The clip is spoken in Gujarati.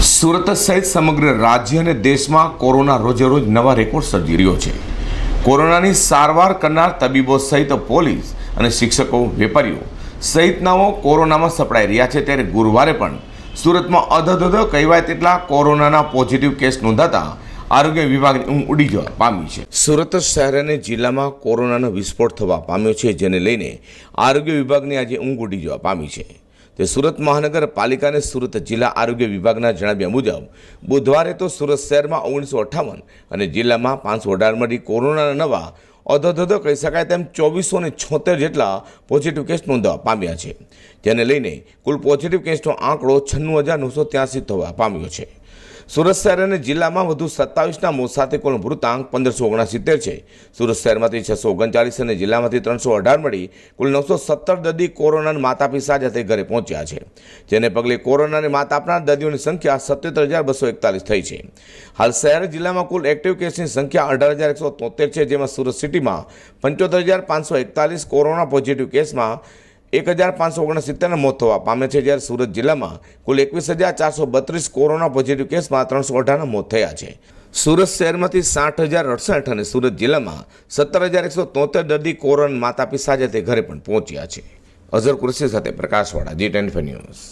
સુરત સહિત સમગ્ર રાજ્ય અને દેશમાં કોરોના રોજેરોજ નવા રેકોર્ડ સર્જી રહ્યો છે. કોરોનાની સારવાર કરનાર તબીબો સહિત પોલીસ અને શિક્ષકો, વેપારીઓ સહિતનાઓ કોરોનામાં સપડાઈ રહ્યા છે. ત્યારે ગુરુવારે પણ સુરતમાં અધધધ કહેવાય તેટલા કોરોનાના પોઝિટિવ કેસ નોંધાતા આરોગ્ય વિભાગની ઊંઘ ઉડી જવા પામી છે. સુરત શહેર અને જિલ્લામાં કોરોનાનો વિસ્ફોટ થવા પામ્યો છે, જેને લઈને આરોગ્ય વિભાગની આજે ઊંઘ ઉડી જવા પામી છે. તે સુરત મહાનગરપાલિકા અને સુરત જિલ્લા આરોગ્ય વિભાગના જણાવ્યા મુજબ, બુધવારે તો સુરત શહેરમાં ઓગણીસો અઠ્ઠાવન અને જિલ્લામાં પાંચસો અઢારમાંથી કોરોનાના નવા અધધધ કહી શકાય તેમ ચોવીસો ને છોતેર જેટલા પોઝિટિવ કેસ નોંધવા પામ્યા છે. જેને લઈને કુલ પોઝિટિવ કેસનો આંકડો છન્નું હજાર નવસો ત્યાંસી થવા પામ્યો છે. સુરત શહેર અને જિલ્લામાં વધુ સત્તાવીસના મોત સાથે કુલ મૃતાંક પંદરસો ઓગણસિત્તેર છે. સુરત શહેરમાંથી છસો ઓગણચાલીસ અને જિલ્લામાંથી ત્રણસો અઢાર મળી કુલ નવસો સત્તર દર્દી કોરોનાના માતા પિતા સાથે ઘરે પહોંચ્યા છે. જેને પગલે કોરોનાને માત આપનાર દર્દીઓની સંખ્યા સત્યોતેર હજાર બસો એકતાલીસ થઈ છે. હાલ શહેર જિલ્લામાં કુલ એક્ટિવ કેસની સંખ્યા અઢાર હજાર એકસો તોતેર છે, જેમાં સુરત સિટીમાં પંચોતેર હજાર પાંચસો એકતાલીસ કોરોના પોઝિટિવ કેસમાં એક હજાર પાંચસો ઓગણસિત્તેરના મોત થવા પામે છે, જ્યારે સુરત જિલ્લામાં કુલ એકવીસ હજાર ચારસો બત્રીસ કોરોના પોઝિટિવ કેસમાં ત્રણસો અઢારના મોત થયા છે. સુરત શહેરમાંથી સાઠ હજાર અડસઠ અને સુરત જિલ્લામાં સત્તર હજાર એકસો તોતેર દર્દી કોરોના માતા પિતા સાથે ઘરે પણ પહોંચ્યા છે. અઝર કુરશી સાથે પ્રકાશવાળા જી ટેન ન્યૂઝ.